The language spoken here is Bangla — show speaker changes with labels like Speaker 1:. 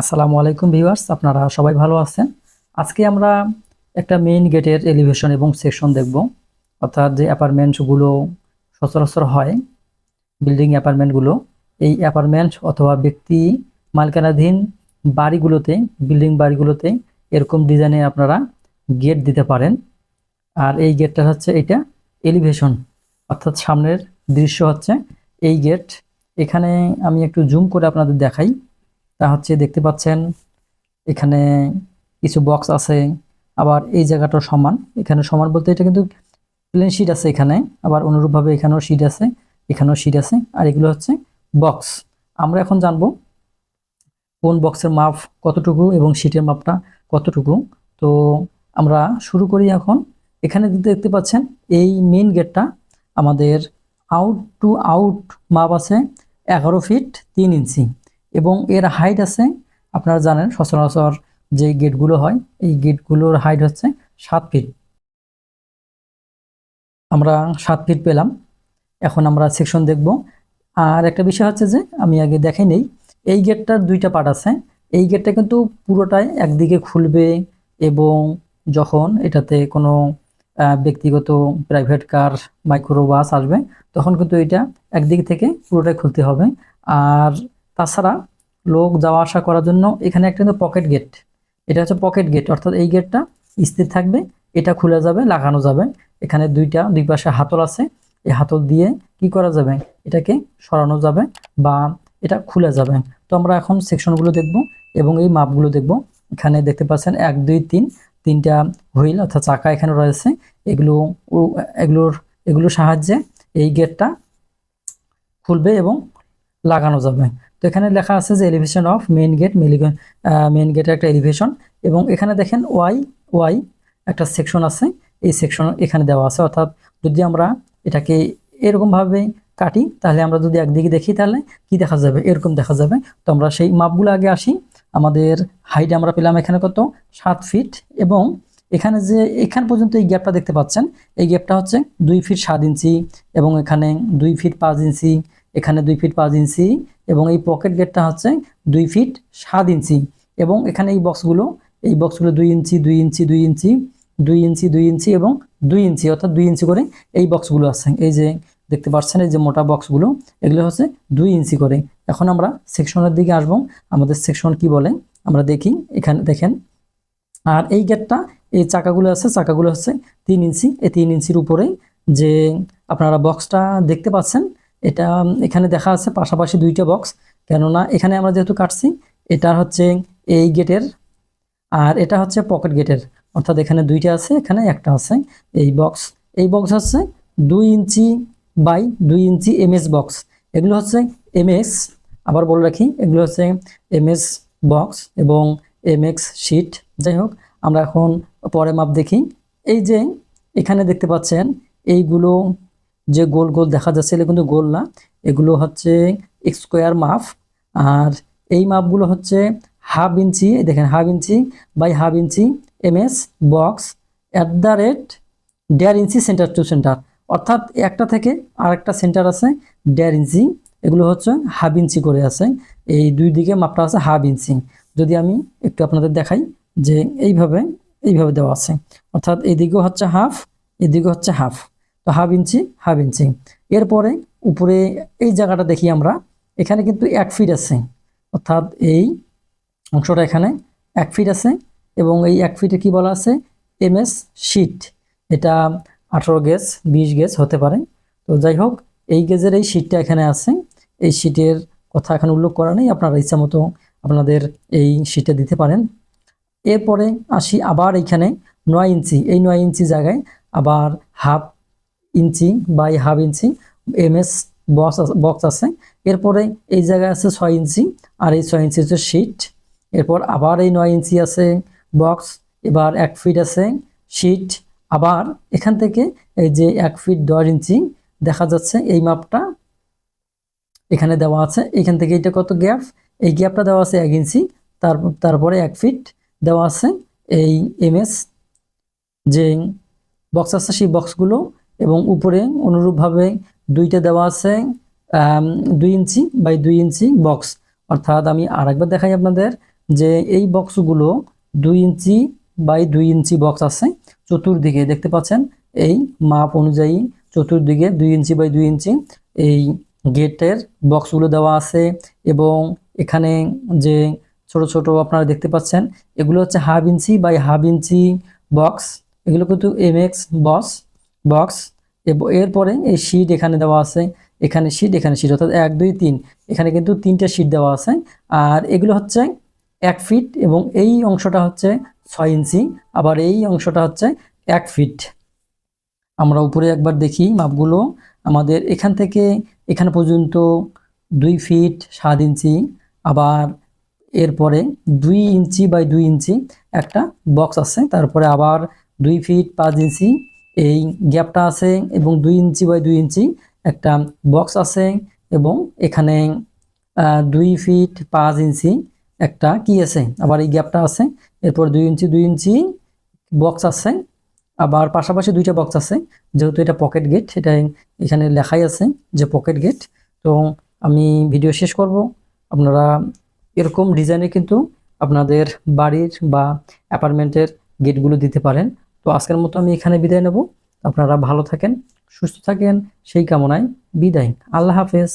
Speaker 1: আসসালামু আলাইকুম ভিউয়ার্স, আপনারা সবাই ভালো আছেন? আজকে আমরা একটা মেইন গেটের এলিভেশন এবং সেকশন দেখব। অর্থাৎ যে অ্যাপার্টমেন্টগুলো সচরাচর হয় বিল্ডিং অ্যাপার্টমেন্টগুলো এই অ্যাপার্টমেন্ট অথবা ব্যক্তি মালিকানাধীন বাড়িগুলোতে বিল্ডিং বাড়িগুলোতে এরকম ডিজাইনে আপনারা গেট দিতে পারেন। আর এই গেটটা হচ্ছে এটা এলিভেশন অর্থাৎ সামনের দৃশ্য হচ্ছে এই গেট এখানে আমি একটু জুম করে আপনাদের দেখাই। তা হচ্ছে দেখতে পাচ্ছেন, এখানে কিছু বক্স আছে, আবার এই জায়গাটাও সমান। এখানে সমান বলতে এটা কিন্তু প্লেন শিট আছে এখানে, আবার অনুরূপভাবে এখানেও শিট আছে, এখানেও শিট আছে, আর এগুলো হচ্ছে বক্স আমরা এখন জানব কোন বক্সের মাপ কতটুকু এবং শিটের মাপটা কতটুকু। তো আমরা শুরু করি এখন। এখানে দেখতে পাচ্ছেন, এই মেইন গেটটা আমাদের আউট টু আউট মাপ আছে এগারো ফিট তিন ইঞ্চি। এবং এর হাইট আছে, আপনারা জানেন সচরাচর যে গেটগুলো হয়, এই গেটগুলোর হাইট হচ্ছে সাত ফিট আমরা সাত ফিট পেলাম। এখন আমরা সেকশন দেখব। আর একটা বিষয় হচ্ছে যে, আমি আগে দেখে নেই, এই গেটটার দুইটা পার্ট আছে। এই গেটটা কিন্তু পুরোটাই একদিকে খুলবে এবং যখন এটাতে কোনো ব্যক্তিগত প্রাইভেট কার মাইক্রো বাস আসবে, তখন কিন্তু এটা একদিক থেকে পুরোটাই খুলতে হবে। আর তাছাড়া লোক যাওয়া আসা করার জন্য এখানে একটা কিন্তু পকেট গেট এটা হচ্ছে পকেট গেট অর্থাৎ এই গেটটা স্থির থাকবে, এটা খুলে যাবে, লাগানো যাবে। এখানে দুইটা দুই পাশে হাতল আছে। এই হাতল দিয়ে কি করা যাবে? এটাকে সরানো যাবে বা এটা খুলে যাবে। তো আমরা এখন সেকশনগুলো দেখব এবং এই মাপগুলো দেখব। এখানে দেখতে পাচ্ছেন এক, দুই, তিন, তিনটা হুইল অর্থাৎ চাকা এখানে রয়েছে। এগুলো এগুলোর এগুলোর সাহায্যে এই গেটটা খুলবে এবং লাগানো যাবে। তো এখানে লেখা আছে যে elevation of main gate main গেটের একটা এলিভেশন এবং এখানে দেখেন ওয়াই ওয়াই একটা সেকশন আছে। এই সেকশন এখানে দেওয়া আছে। অর্থাৎ যদি আমরা এটাকে এরকমভাবে কাটি, তাহলে আমরা যদি একদিকে দেখি, তাহলে কি দেখা যাবে? এরকম দেখা যাবে। তো আমরা সেই মাপগুলো আগে আসি। আমাদের হাইট আমরা পেলাম এখানে কত? সাত ফিট এবং এখানে যে এখান পর্যন্ত এই গ্যাপটা দেখতে পাচ্ছেন, এই গ্যাপটা হচ্ছে দুই ফিট সাত ইঞ্চি এবং এখানে দুই ফিট পাঁচ ইঞ্চি। এখানে দুই ফিট পাঁচ ইঞ্চি এবং এই পকেট গেটটা হচ্ছে দুই ফিট সাত ইঞ্চি এবং এখানে এই বক্সগুলো এই বক্সগুলো দুই ইঞ্চি দুই ইঞ্চি দুই ইঞ্চি দুই ইঞ্চি দুই ইঞ্চি এবং দুই ইঞ্চি অর্থাৎ দুই ইঞ্চি করে এই বক্সগুলো আছে। এই যে দেখতে পাচ্ছেন এই যে মোটা বক্সগুলো, এগুলো হচ্ছে দুই ইঞ্চি করে। এখন আমরা সেকশনের দিকে আসব। আমাদের সেকশন কি বলে? আমরা দেখি, এখানে দেখেন। আর এই গেটটা, এই চাকাগুলো আছে, চাকাগুলো হচ্ছে তিন ইঞ্চি। এই তিন ইঞ্চির উপরে যে আপনারা বক্সটা দেখতে পাচ্ছেন এটা এখানে দেখা আছে পাশাপাশি দুইটা বক্স কেননা এখানে আমরা যেহেতু কাটছি এটা হচ্ছে এই গেটের আর এটা হচ্ছে পকেট গেটের অর্থাৎ এখানে দুইটা আছে, এখানে একটা আছে এই বক্স এই বক্স হচ্ছে দুই ইঞ্চি বাই দুই ইঞ্চি এমএস বক্স এগুলো হচ্ছে এমএস আবার বলে রাখি, এগুলো হচ্ছে এমএস বক্স এবং এমএক্স শিট যাই হোক, আমরা এখন পরে মাপ দেখি। এই যে এখানে দেখতে পাচ্ছেন, এইগুলো যে গোল গোল দেখা যাচ্ছে, এগুলো কিন্তু গোল না। এগুলো হচ্ছে স্কোয়ার মাপ। আর এই মাপগুলো হচ্ছে হাফ ইঞ্চি দেখেন half inch by half inch MS box at the rate দেড় ইঞ্চি সেন্টার টু সেন্টার অর্থাৎ একটা থেকে আরেকটা সেন্টার আছে দেড় ইঞ্চি। এগুলো হচ্ছে হাফ ইঞ্চি করে আছে। এই দুই দিকে মাপটা আছে হাফ ইঞ্চি। যদি আমি একটু আপনাদের দেখাই যে এইভাবে এইভাবে দেওয়া আছে। অর্থাৎ এদিকেও হচ্ছে হাফ এদিকে হচ্ছে half half inch half inch এরপরে উপরে এই জায়গাটা দেখি আমরা, এখানে কিন্তু এক ফিট আছে। অর্থাৎ এই অংশটা এখানে এক ফিট আছে এবং এই এক ফিটে কি বলা আছে? এমএস শিট এটা আঠারো গেজ, বিশ গেজ হতে পারে। তো যাই হোক, এই গেজের এই শিটটা এখানে আছে। এই শিটের কথা এখানে উল্লেখ করা নেই, আপনারা ইচ্ছা মতো আপনাদের এই শিটে দিতে পারেন। এরপরে আসি আবার এইখানে নয় ইঞ্চি এই নয় ইঞ্চি জায়গায় আবার half inch by half inch MS box box আছে। এরপরে এই জায়গায় আছে ছয় ইঞ্চি আর এই ছয় ইঞ্চি হচ্ছে শিট। এরপর আবার এই নয় ইঞ্চি আছে বক্স, এবার এক ফিট আছে শিট। আবার এখান থেকে এই যে এক ফিট দশ ইঞ্চি দেখা যাচ্ছে এই মাপটা এখানে দেওয়া আছে। এখান থেকে এটা কত গ্যাপ? এই গ্যাপটা দেওয়া আছে এক ইঞ্চি, তার, তারপরে এক ফিট দেওয়া আছে এই এমএস যে বক্স আছে সেই বক্সগুলো এবং উপরে অনুরূপভাবে দুইটা দেওয়া আছে দুই ইঞ্চি বাই দুই ইঞ্চি বক্স। অর্থাৎ আমি আরেকবার দেখাই আপনাদের যে এই বক্সগুলো দুই ইঞ্চি বাই দুই ইঞ্চি বক্স আছে চতুর্দিকে। দেখতে পাচ্ছেন এই মাপ অনুযায়ী চতুর্দিকে দুই ইঞ্চি বাই দুই ইঞ্চি এই গেটের বক্সগুলো দেওয়া আছে এবং এখানে যে ছোট ছোট আপনারা দেখতে পাচ্ছেন এগুলো হচ্ছে half inch by half inch box. এগুলো কিন্তু এম এক্স বস। বক্স এরপরে এই শিট এখানে দেওয়া আছে, এখানে শিট এখানে শিট অর্থাৎ এক, দুই, তিন। এখানে কিন্তু তিনটে শিট দেওয়া আছে। আর এগুলো হচ্ছে এক ফিট এবং এই অংশটা হচ্ছে ছয় ইঞ্চি, আবার এই অংশটা হচ্ছে এক ফিট আমরা উপরে একবার দেখি মাপগুলো। আমাদের এখান থেকে এখানে পর্যন্ত দুই ফিট সাত ইঞ্চি, আবার এরপরে দুই ইঞ্চি বাই দুই ইঞ্চি একটা বক্স আছে। তারপরে আবার দুই ফিট পাঁচ ইঞ্চি এই গ্যাপটা আছে এবং দুই ইঞ্চি বাই দুই ইঞ্চি একটা বক্স আছে এবং এখানে দুই ফিট পাঁচ ইঞ্চি একটা কি আছে, আবার এই গ্যাপটা আছে, এরপর দুই ইঞ্চি দুই ইঞ্চি বক্স আছে, আবার পাশাপাশি দুইটা বক্স আছে, যেহেতু এটা পকেট গেট এটা এখানে লেখাই আছে যে পকেট গেট। তো আমি ভিডিও শেষ করব। আপনারা এরকম ডিজাইনে কিন্তু আপনাদের বাড়ির বা অ্যাপার্টমেন্টের গেটগুলো দিতে পারেন। তো আজকের মতো আমি এখানে বিদায় নেব। আপনারা ভালো থাকেন, সুস্থ থাকেন, সেই কামনায় বিদায়। আল্লাহ হাফেজ।